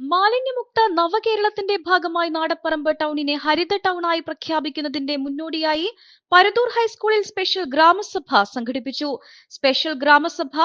മാലിന്യമുക്ത നവകേരളത്തിന്റെ ഭാഗമായി നാടപ്പറമ്പ് ടൗണിനെ ഹരിത ടൗണായി പ്രഖ്യാപിക്കുന്നതിന്റെ മുന്നോടിയായി പരതൂർ ഹൈസ്കൂളിൽ സ്പെഷ്യൽ ഗ്രാമസഭ സംഘടിപ്പിച്ചു. സ്പെഷ്യൽ ഗ്രാമസഭ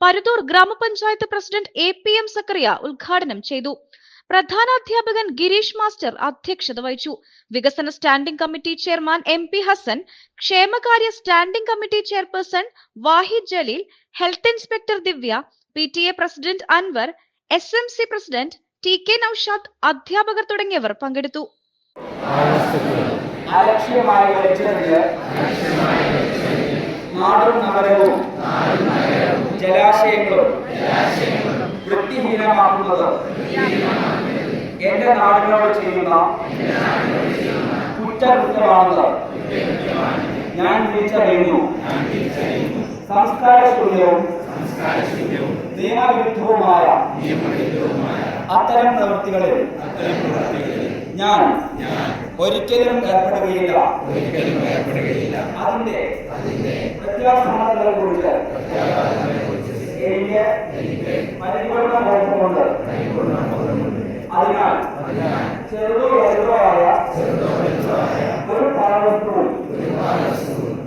പരതൂർ ഗ്രാമപഞ്ചായത്ത് president A P M Zakariya ഉദ്ഘാടനം ചെയ്തു. പ്രധാനാധ്യാപകൻ ഗിരീഷ് മാസ്റ്റർ അധ്യക്ഷത വഹിച്ചു. വികസന standing committee chairman M P Hasan ക്ഷേമകാര്യ standing committee chairperson Wahid Jaleel health inspector Divya P T A president Anwar S M C president T K Noushad അധ്യാപകർ തുടങ്ങിയവർ പങ്കെടുത്തു. അലക്ഷ്യമായി വലിച്ചെറിഞ്ഞ് നാടും നഗരവും ജലാശയങ്ങളും വൃത്തിഹീനമാക്കുന്നത് എന്റെ നാടിനോട് ചെയ്യുന്ന കുറ്റകൃത്യമാണെന്ന് ഞാൻ തിരിച്ചറിയുന്നു. സംസ്കാരശൂന്യവും നിയമവിരുദ്ധവുമായ അത്തരം പ്രവൃത്തികളിൽ ഞാൻ ഒരിക്കലും ഏർപ്പെടുകയില്ല. അതിന്റെ പ്രത്യാഘാതങ്ങളെ കുറിച്ച് എനിക്ക് പരിപൂർണ ബോധമുണ്ട് അതിനാൽ ചെറുതോ വലുതോ ആയ